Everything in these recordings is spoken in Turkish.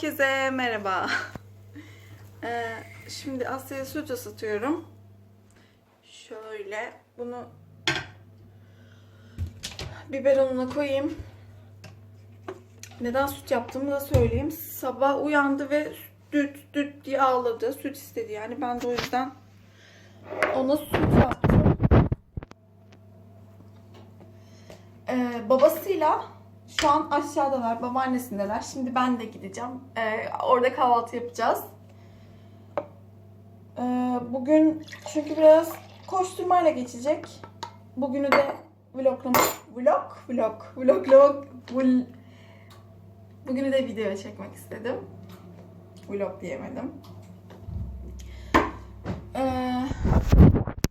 Herkese merhaba. Ee, şimdi Asya'ya süt ısıtıyorum. Şöyle bunu biberonuna koyayım. Neden süt yaptığımı da söyleyeyim. Sabah uyandı ve süt süt diye ağladı. Süt istedi yani. Ben de o yüzden ona süt yaptım. Ee, babasıyla şu an aşağıdalar, babaannesindeler. Şimdi ben de gideceğim. Ee, orada kahvaltı yapacağız. Ee, bugün çünkü biraz koşturmayla geçecek. Bugünü de vloglamak, vlog, vlog, vlog, vlog, vl... Bugünü de video çekmek istedim. Vlog diyemedim. Ee,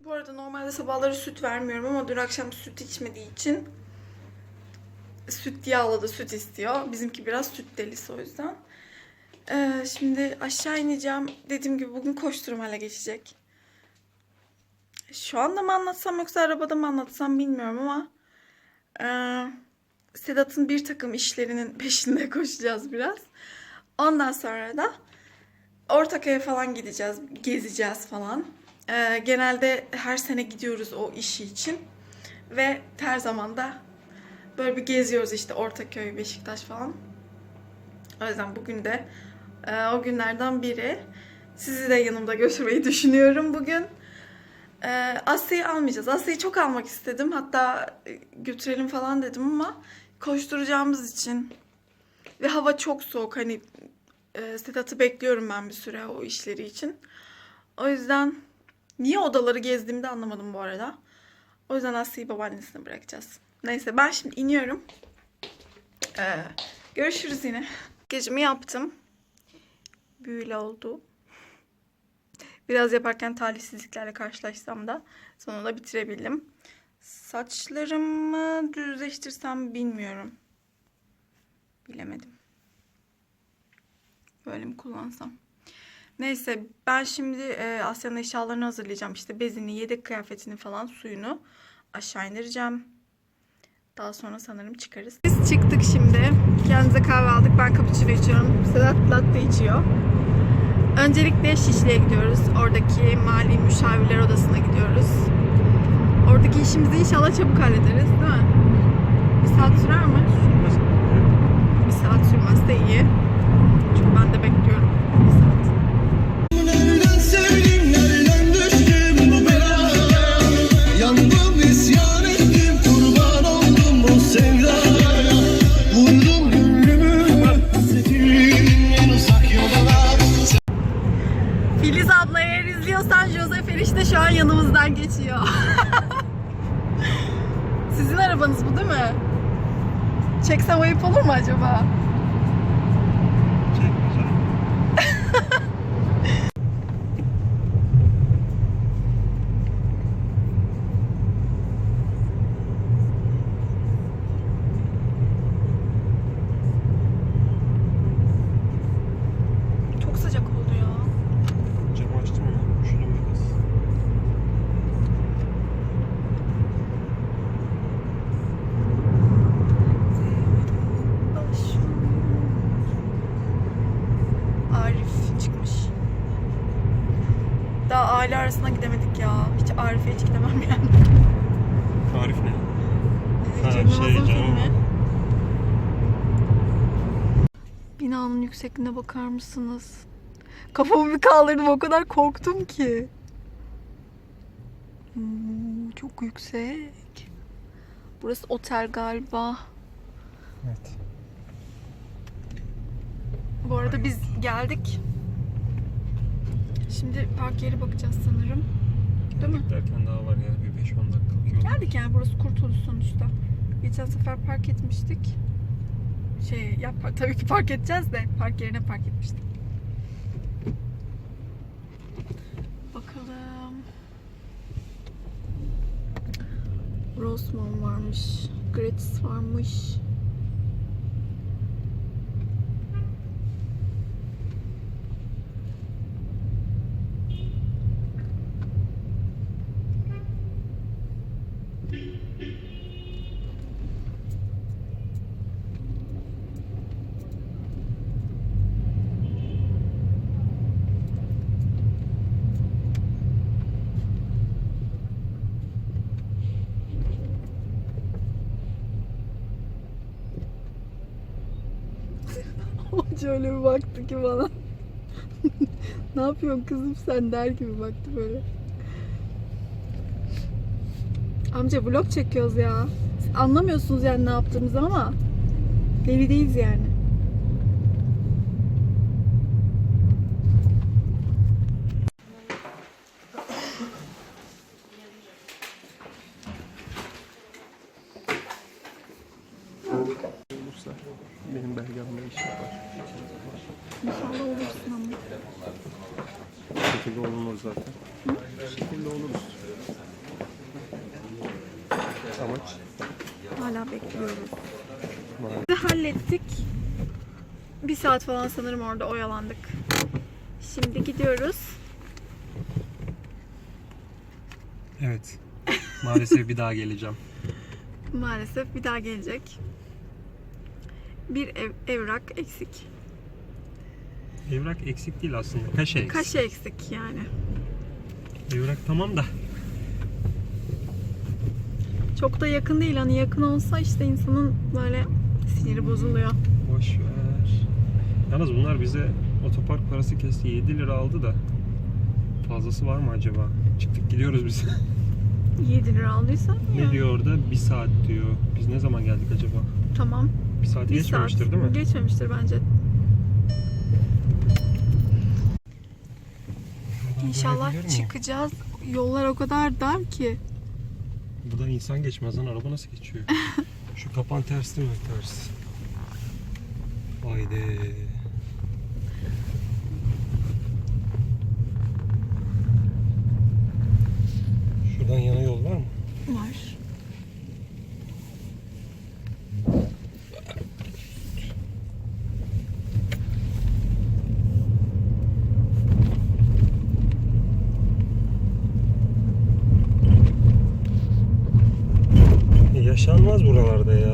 bu arada normalde sabahları süt vermiyorum ama dün akşam süt içmediği için süt yağladı, süt istiyor. Bizimki biraz süt delisi o yüzden. Ee, şimdi aşağı ineceğim. Dediğim gibi bugün koşturmayla geçecek. Şu anda mı anlatsam yoksa arabada mı anlatsam bilmiyorum ama e, Sedat'ın bir takım işlerinin peşinde koşacağız biraz. Ondan sonra da Ortaköy'e falan gideceğiz, gezeceğiz falan. Ee, genelde her sene gidiyoruz o işi için. Ve her zaman da Böyle bir geziyoruz işte Ortaköy, Beşiktaş falan. O yüzden bugün de e, o günlerden biri. Sizi de yanımda götürmeyi düşünüyorum bugün. E, Asya'yı almayacağız. Asya'yı çok almak istedim. Hatta e, götürelim falan dedim ama koşturacağımız için ve hava çok soğuk. Hani e, Sedat'ı bekliyorum ben bir süre o işleri için. O yüzden niye odaları gezdiğimi de anlamadım bu arada. O yüzden Asya'yı babaannesine bırakacağız. Neyse ben şimdi iniyorum. Ee, görüşürüz yine. Gecemi yaptım. Büyülü oldu. Biraz yaparken talihsizliklerle karşılaşsam da sonunda bitirebildim. Saçlarımı düzleştirsem bilmiyorum. Bilemedim. Böyle mi kullansam? Neyse ben şimdi e, Asya'nın eşyalarını hazırlayacağım. İşte bezini, yedek kıyafetini falan suyunu aşağı indireceğim. Daha sonra sanırım çıkarız. Biz çıktık şimdi. Kendimize kahve aldık. Ben cappuccino içiyorum. Sedat latte içiyor. Öncelikle Şişli'ye gidiyoruz. Oradaki mali müşavirler odasına gidiyoruz. Oradaki işimizi inşallah çabuk hallederiz değil mi? Bir saat sürer mi? Bir saat sürmezse iyi. Çünkü ben de bekliyorum. Erişte şu an yanımızdan geçiyor. Sizin arabanız bu değil mi? Çeksem ayıp olur mu acaba? Çok sıcak oldu ya. Camı açtım ya. Şunu biraz. Arif çıkmış. Daha aile arasına gidemedik ya. Hiç Arif'e hiç gidemem yani. Tarif ne? Ha, Cem şey, Yılmaz'ın Cem filmi. Yılmaz. Binanın yüksekliğine bakar mısınız? Kafamı bir kaldırdım o kadar korktum ki. Hmm, çok yüksek. Burası otel galiba. Evet. Bu arada biz geldik. Şimdi park yeri bakacağız sanırım. Değil mi? Derken daha var ya. Bir 5-10 dakikalık yol. Geldik yani burası Kurtuluş sonuçta. Geçen sefer park etmiştik. Şey yap tabii ki park edeceğiz de park yerine park etmiştik. Bakalım. Rossmann varmış. Gratis varmış. Hiç öyle bir baktı ki bana. ne yapıyorsun kızım sen der gibi baktı böyle. Amca vlog çekiyoruz ya. Anlamıyorsunuz yani ne yaptığımızı ama deli değiliz yani. Olursa benim belgemle iş yapar. İnşallah olursun ama. Bu şekilde olunur zaten. Bu şekilde oluruz. Amaç Hala bekliyoruz. Maalesef. Biz hallettik. Bir saat falan sanırım orada oyalandık. Şimdi gidiyoruz. Evet. Maalesef bir daha geleceğim. Maalesef bir daha gelecek. Bir ev, evrak eksik. Evrak eksik değil aslında. Kaşe eksik. Kaşe eksik yani. Evrak tamam da. Çok da yakın değil. Hani yakın olsa işte insanın böyle siniri bozuluyor. Boş ver. Yalnız bunlar bize otopark parası kesti. 7 lira aldı da. Fazlası var mı acaba? Çıktık gidiyoruz biz. 7 lira aldıysa ne yani. diyor orada? Bir saat diyor. Biz ne zaman geldik acaba? Tamam. Bir saati Bir geçmemiştir saat. değil mi? Geçmemiştir bence. İnşallah çıkacağız. Yollar o kadar dar ki. Buradan insan geçmez lan. Araba nasıl geçiyor? Şu kapan ters değil mi? Ters. Haydi. Şuradan yana yol var mı? Var. Yaşanmaz buralarda ya.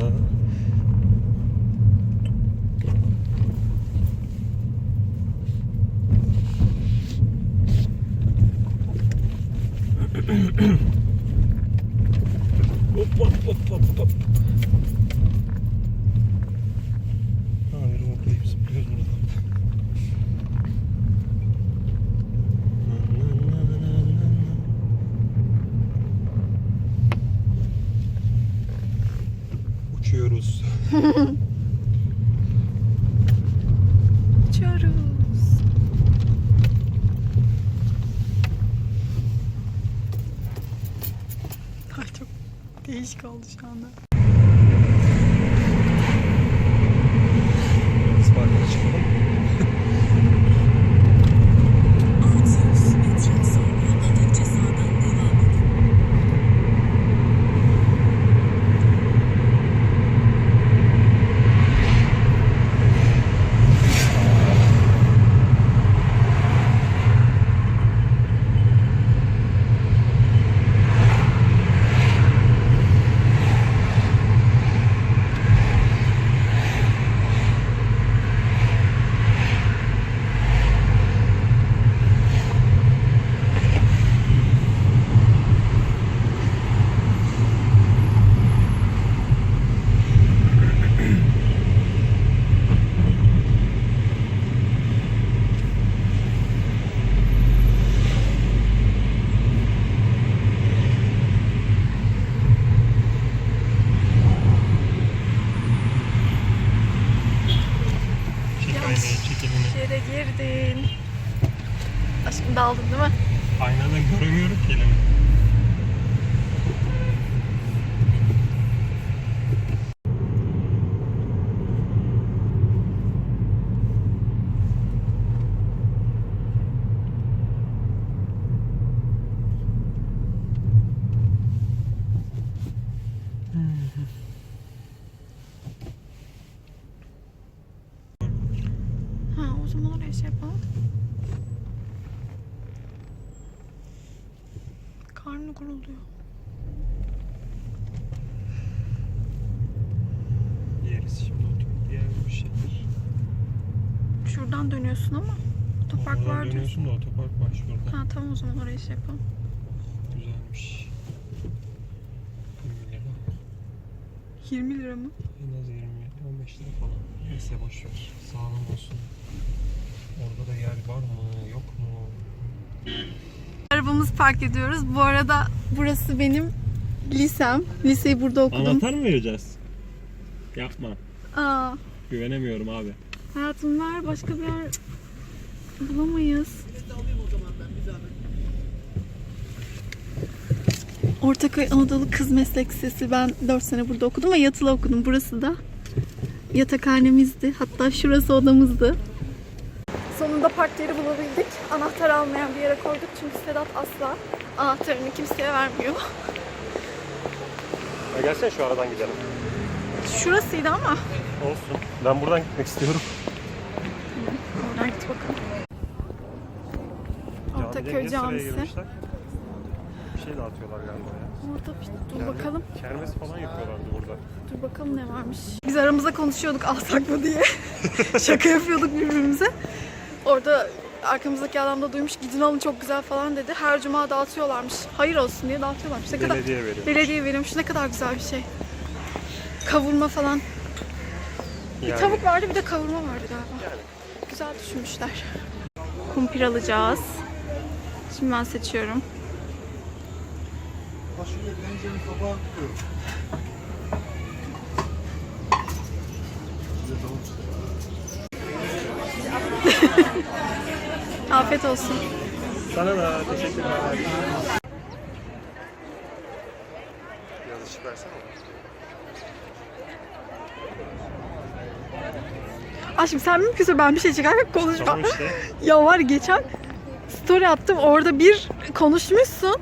Hop hop hop hop hop. Na, na, na. Uçuyoruz. Uçuyoruz. Ay çok değişik oldu şu anda. kuruluyor. Diğerisi şimdi oturup diğer bir şeydir. Şuradan dönüyorsun ama otopark var diyorsun. dönüyorsun da otopark var şurada. Ha tamam o zaman orayı şey yapalım. Güzelmiş. 20 lira. 20 lira mı? En az 20 lira, 15 lira falan. Neyse boşver. Sağlam olsun. Orada da yer var mı, yok mu? Yalnız park ediyoruz. Bu arada burası benim lisem. Liseyi burada okudum. Anahtar mı vereceğiz? Yapma. Aa, Güvenemiyorum abi. hayatım ver başka bir yer bulamayız. Ortaköy Anadolu Kız Meslek Lisesi. Ben 4 sene burada okudum ve yatılı okudum. Burası da yatakhanemizdi. Hatta şurası odamızdı. Sonunda park yeri bulabildik. Anahtar almayan bir yere koyduk çünkü Sedat asla anahtarını kimseye vermiyor. Ya gelsene şu aradan gidelim. Şurasıydı ama. Olsun. Ben buradan gitmek istiyorum. Oradan git bakalım. Ortaköy Camisi. Bir şey dağıtıyorlar galiba ya. Orada bir dur Yani bakalım. Kermes falan yapıyorlardı burada. Dur bakalım ne varmış. Biz aramızda konuşuyorduk alsak mı diye. Şaka yapıyorduk birbirimize. Orada arkamızdaki adam da duymuş gidin alın çok güzel falan dedi. Her cuma dağıtıyorlarmış. Hayır olsun diye dağıtıyorlarmış. Ne kadar Belediye veriyor. belediye veriyormuş. Ne kadar güzel bir şey. Kavurma falan. Bir Yani tavuk vardı bir de kavurma vardı galiba. Güzel düşünmüşler. Kumpir alacağız. Şimdi ben seçiyorum. Fasulye tencerenin kapağı tutuyor. Afiyet olsun. Sana da teşekkürler. Biraz ışık versene. Aşkım sen mümkünse ben bir şey çıkarıp konuşma. Tamam işte. Ya var geçen story attım orada bir konuşmuşsun.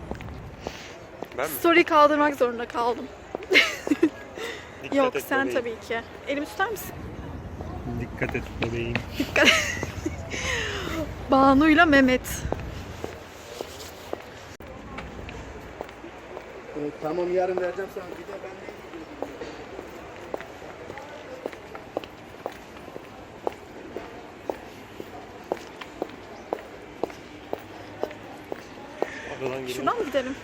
Ben mi? Story kaldırmak zorunda kaldım. Yok et sen bebeğim. tabii ki. Elimi tutar mısın? Dikkat et bebeğim. Dikkat. Banu'yla Mehmet. Evet, tamam yarın vereceğim sana. Bir de ben de. Şuradan mı gidelim?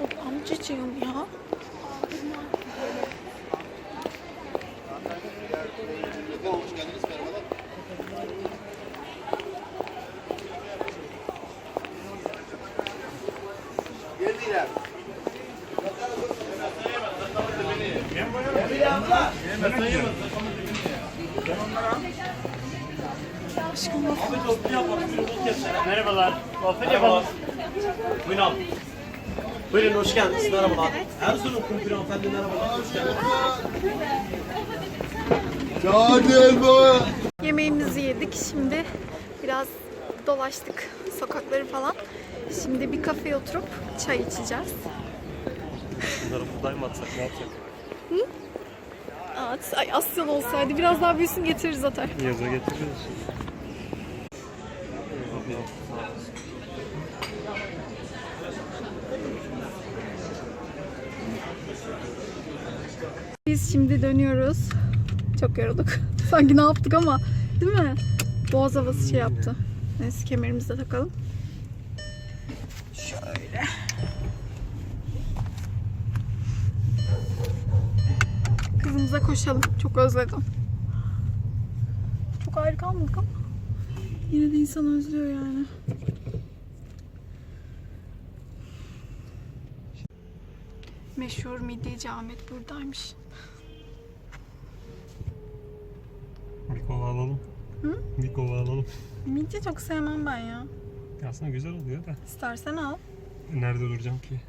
Yok amcacığım ya. Geldiler. Aşkım. Merhabalar. Muhabbet yapalım. Buyurun. Buyurun hoş geldiniz. Merhabalar. Erzurum kumpir hanımefendi merhabalar. Hoş geldiniz. Cadet bu. Yemeğimizi yedik. Şimdi biraz dolaştık sokakları falan. Şimdi bir kafeye oturup çay içeceğiz. Bunları buğday mı atsak ne yapsak? Aa, ay Asyalı olsaydı biraz daha büyüsün getiririz zaten. Yaza getiririz. Biz şimdi dönüyoruz. Çok yorulduk. Sanki ne yaptık ama değil mi? Boğaz havası şey yaptı. Neyse kemerimizi de takalım. Kızımıza koşalım. Çok özledim. Çok ayrı kalmadık ama yine de insan özlüyor yani. Meşhur midyeci Ahmet buradaymış. Bir kova alalım. Hı? Bir kova alalım. Midye çok sevmem ben ya. Aslında güzel oluyor da. İstersen al. Nerede duracağım ki?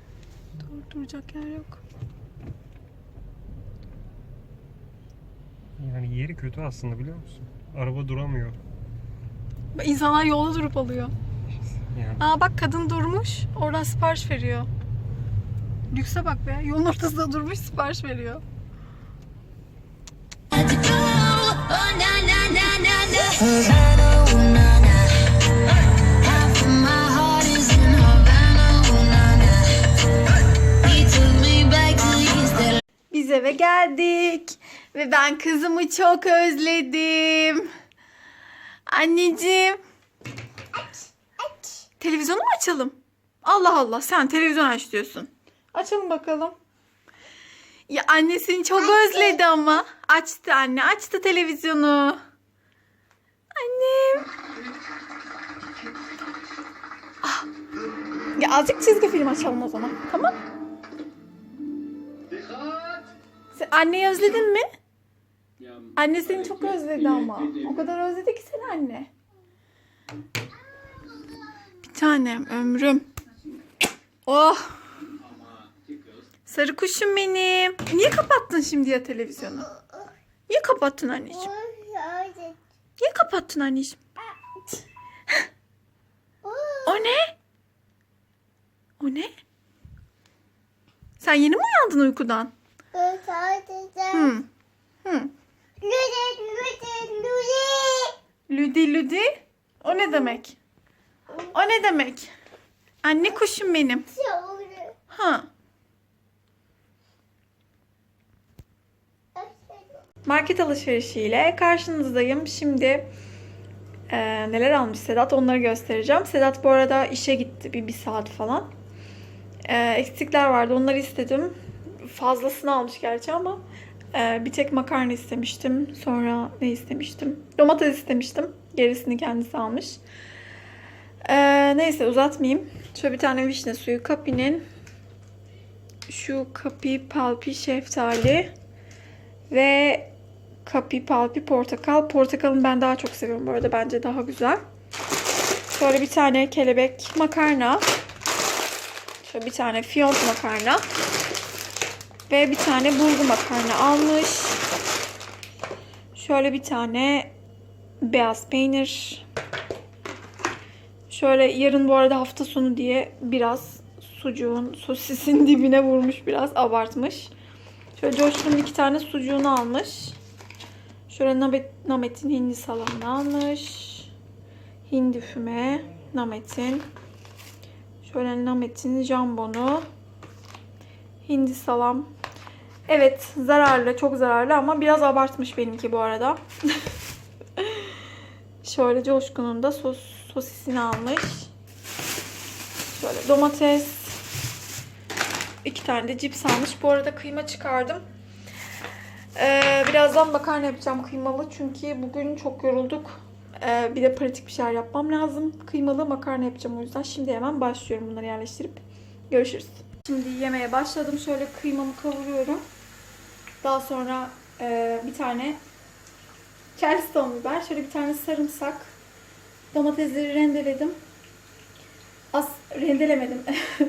Dur, duracak yer yok. Yani yeri kötü aslında biliyor musun? Araba duramıyor. İnsanlar yolda durup alıyor. Yani Aa bak kadın durmuş. Oradan sipariş veriyor. Lükse bak be. Yolun ortasında durmuş sipariş veriyor. Oh. Biz eve geldik. Ve ben kızımı çok özledim. Anneciğim. Televizyonu mu açalım? Allah Allah sen televizyon aç diyorsun. Açalım bakalım. Ya annesini çok özledi ama. Açtı anne açtı televizyonu. Annem. Ah. Ya azıcık çizgi film açalım o zaman. Tamam. Sen anneyi özledin mi? Anne seni çok özledi ama. O kadar özledi ki seni anne. Bir tanem ömrüm. Oh. Sarı kuşum benim. Niye kapattın şimdi ya televizyonu? Niye kapattın anneciğim? Niye kapattın anneciğim? O ne? O ne? Sen yeni mi uyandın uykudan? Hı. Hı. Lüdi lüdi. O ne demek? O ne demek? Anne kuşum benim. Ha. Market alışverişiyle karşınızdayım. Şimdi e, neler almış Sedat onları göstereceğim. Sedat bu arada işe gitti bir, bir saat falan. E, eksikler vardı onları istedim. Fazlasını almış gerçi ama e, bir tek makarna istemiştim. Sonra ne istemiştim? Domates istemiştim. Gerisini kendisi almış. E, neyse uzatmayayım. Şöyle bir tane vişne suyu. Kapi'nin şu kapi palpi şeftali ve kapi palpi portakal. Portakalın ben daha çok seviyorum bu arada. Bence daha güzel. Şöyle bir tane kelebek makarna. Şöyle bir tane fiyonk makarna. Ve bir tane bulgur makarna almış. Şöyle bir tane beyaz peynir. Şöyle yarın bu arada hafta sonu diye biraz sucuğun sosisin dibine vurmuş biraz abartmış. Şöyle Coşkun'un iki tane sucuğunu almış. Şöyle Namet, Namet'in hindi salamını almış. Hindi füme, Namet'in. Şöyle Namet'in jambonu. Hindi salam. Evet zararlı, çok zararlı ama biraz abartmış benimki bu arada. Şöyle Coşkun'un da sos, sosisini almış. Şöyle domates. iki tane de cips almış. Bu arada kıyma çıkardım. Ee, birazdan makarna yapacağım kıymalı. Çünkü bugün çok yorulduk. Ee, bir de pratik bir şeyler yapmam lazım. Kıymalı makarna yapacağım o yüzden. Şimdi hemen başlıyorum bunları yerleştirip. Görüşürüz. Şimdi yemeğe başladım. Şöyle kıymamı kavuruyorum. Daha sonra e, bir tane Charleston biber, şöyle bir tane sarımsak, domatesleri rendeledim. As rendelemedim.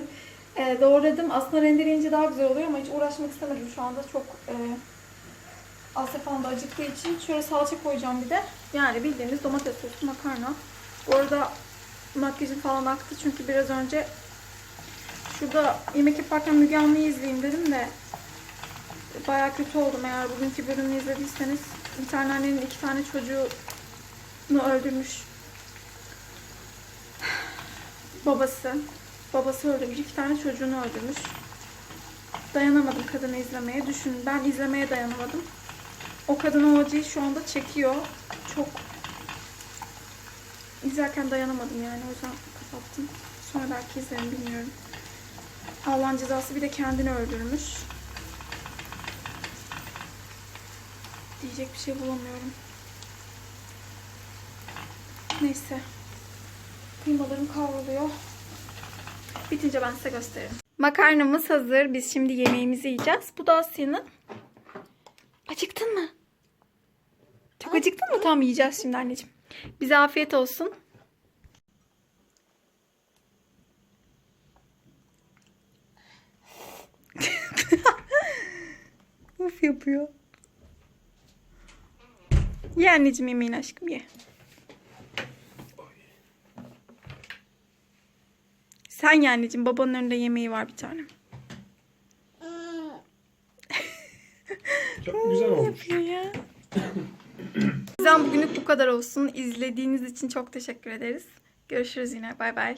e, doğradım. Aslında rendeleyince daha güzel oluyor ama hiç uğraşmak istemedim şu anda. Çok e, Asya falan da acıktığı için şöyle salça koyacağım bir de. Yani bildiğimiz domates soslu makarna. Bu arada makyajım falan aktı çünkü biraz önce şurada yemek yaparken Müge Anlı'yı izleyeyim dedim de bayağı kötü oldum eğer bugünkü bölümünü izlediyseniz. Bir tane annenin iki tane çocuğunu öldürmüş. Babası. Babası öldürmüş. iki tane çocuğunu öldürmüş. Dayanamadım kadını izlemeye. Düşün ben izlemeye dayanamadım. O kadın o acıyı şu anda çekiyor. Çok izlerken dayanamadım yani. O yüzden kapattım. Sonra belki izlerim bilmiyorum. Allah'ın cezası bir de kendini öldürmüş. Diyecek bir şey bulamıyorum. Neyse. Kıymalarım kavruluyor. Bitince ben size gösteririm. Makarnamız hazır. Biz şimdi yemeğimizi yiyeceğiz. Bu da Asya'nın. Acıktın mı? Çok acıktın mı? Tamam yiyeceğiz şimdi anneciğim. Bize afiyet olsun. Uf yapıyor. Ye anneciğim yemeğini aşkım ye. Sen ye anneciğim. Babanın önünde yemeği var bir tane. Çok güzel olmuş. ya. Bizden bugünlük bu kadar olsun. İzlediğiniz için çok teşekkür ederiz. Görüşürüz yine. Bay bay.